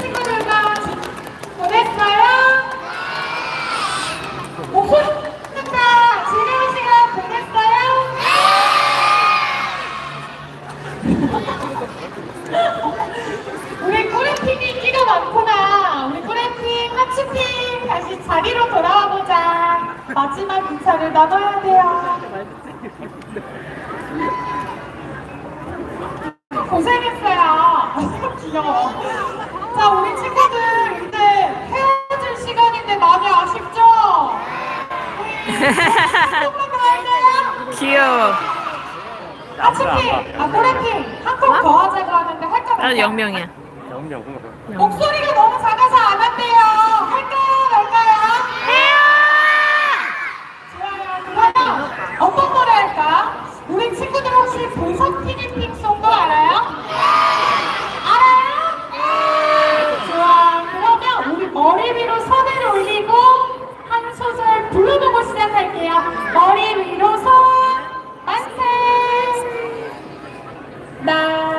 친구들과 보냈어요? 오픈 행사 즐거운 시간 보냈어요? 우리 꾸레팀이 인기가 많구나. 우리 꾸레팀, 하츠팀 다시 자리로 돌아와 보자. 마지막 인사를 나눠야 돼요. 고생했어요. 귀여워. 자, 우리 친구들 이제 헤어질 시간인데 많이 아쉽죠? 가야 돼요. 귀여워. 하치핑, 아, 꼬레핑 한컵 더 하자고 하는데 할까 말까? 나는 영명이야. 영영. 목소리가 너무 작아서 안 한대요. 할까요, 말까요? 좋아요. 그러면 어떤 노래 할까? 우리 친구들 혹시 보 나